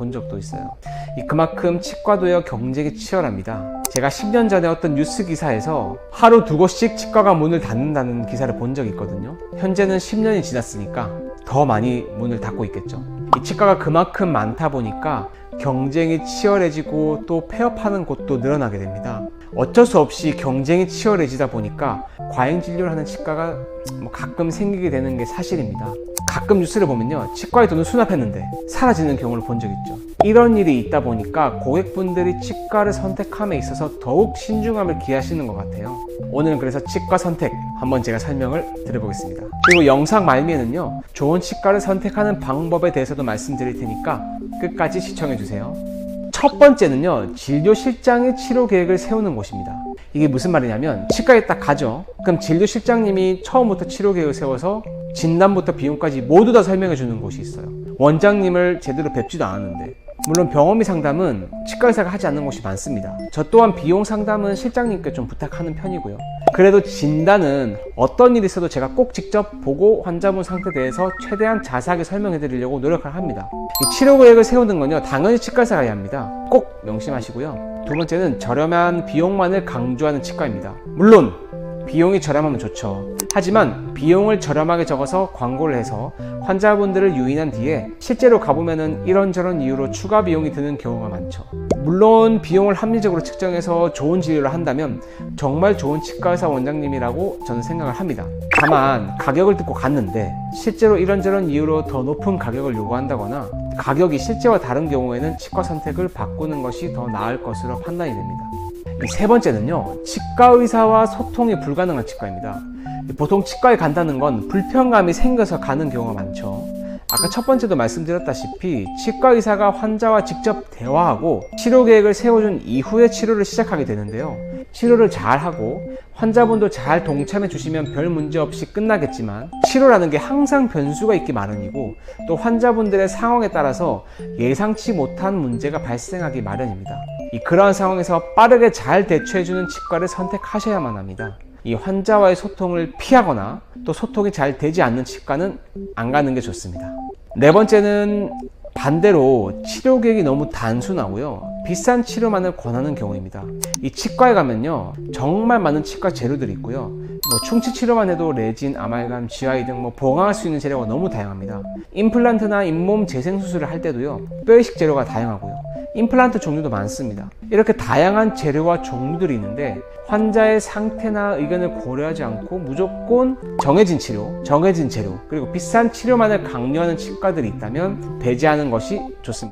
본 적도 있어요. 이 그만큼 치과도요 경쟁이 치열합니다. 제가 10년 전에 어떤 뉴스 기사에서 하루 두 곳씩 치과가 문을 닫는다는 기사를 본 적이 있거든요. 현재는 10년이 지났으니까 더 많이 문을 닫고 있겠죠. 이 치과가 그만큼 많다 보니까 경쟁이 치열해지고 또 폐업하는 곳도 늘어나게 됩니다. 어쩔 수 없이 경쟁이 치열해지다 보니까 과잉 진료를 하는 치과가 뭐 가끔 생기게 되는 게 사실입니다. 가끔 뉴스를 보면요. 치과에 돈을 수납했는데 사라지는 경우를 본 적 있죠. 이런 일이 있다 보니까 고객분들이 치과를 선택함에 있어서 더욱 신중함을 기하시는 것 같아요. 오늘은 그래서 치과 선택 한번 제가 설명을 드려보겠습니다. 그리고 영상 말미에는요. 좋은 치과를 선택하는 방법에 대해서도 말씀드릴 테니까 끝까지 시청해주세요. 첫 번째는요, 진료 실장의 치료 계획을 세우는 곳입니다. 이게 무슨 말이냐면, 치과에 딱 가죠. 그럼 진료 실장님이 처음부터 치료 계획을 세워서 진단부터 비용까지 모두 다 설명해 주는 곳이 있어요. 원장님을 제대로 뵙지도 않았는데. 물론 병원비 상담은 치과 의사가 하지 않는 곳이 많습니다. 저 또한 비용 상담은 실장님께 좀 부탁하는 편이고요. 그래도 진단은 어떤 일이 있어도 제가 꼭 직접 보고 환자분 상태에 대해서 최대한 자세하게 설명해 드리려고 노력을 합니다. 이 치료 계획을 세우는 건요, 당연히 치과 의사가 해야 합니다. 꼭 명심하시고요. 두 번째는 저렴한 비용만을 강조하는 치과입니다. 물론 비용이 저렴하면 좋죠. 하지만 비용을 저렴하게 적어서 광고를 해서 환자분들을 유인한 뒤에 실제로 가보면은 이런저런 이유로 추가 비용이 드는 경우가 많죠. 물론 비용을 합리적으로 측정해서 좋은 진료를 한다면 정말 좋은 치과의사 원장님이라고 저는 생각을 합니다. 다만 가격을 듣고 갔는데 실제로 이런저런 이유로 더 높은 가격을 요구한다거나 가격이 실제와 다른 경우에는 치과 선택을 바꾸는 것이 더 나을 것으로 판단이 됩니다. 이세 번째는요, 치과 의사와 소통이 불가능한 치과입니다. 보통 치과에 간다는 건 불편감이 생겨서 가는 경우가 많죠. 아까 첫 번째도 말씀드렸다시피 치과 의사가 환자와 직접 대화하고 치료 계획을 세워준 이후에 치료를 시작하게 되는데요. 치료를 잘 하고 환자분도 잘 동참해 주시면 별 문제 없이 끝나겠지만 치료라는 게 항상 변수가 있기 마련이고 또 환자분들의 상황에 따라서 예상치 못한 문제가 발생하기 마련입니다. 이 그러한 상황에서 빠르게 잘 대처해주는 치과를 선택하셔야만 합니다. 이 환자와의 소통을 피하거나 또 소통이 잘 되지 않는 치과는 안 가는 게 좋습니다. 네 번째는 반대로 치료 계획이 너무 단순하고요. 비싼 치료만을 권하는 경우입니다. 이 치과에 가면요. 정말 많은 치과 재료들이 있고요. 뭐 충치 치료만 해도 레진, 아말감, GI 등뭐 보강할 수 있는 재료가 너무 다양합니다. 임플란트나 잇몸 재생 수술을 할 때도요. 뼈이식 재료가 다양하고요. 임플란트 종류도 많습니다. 이렇게 다양한 재료와 종류들이 있는데 환자의 상태나 의견을 고려하지 않고 무조건 정해진 치료, 정해진 재료, 그리고 비싼 치료만을 강요하는 치과들이 있다면 배제하는 것이 좋습니다.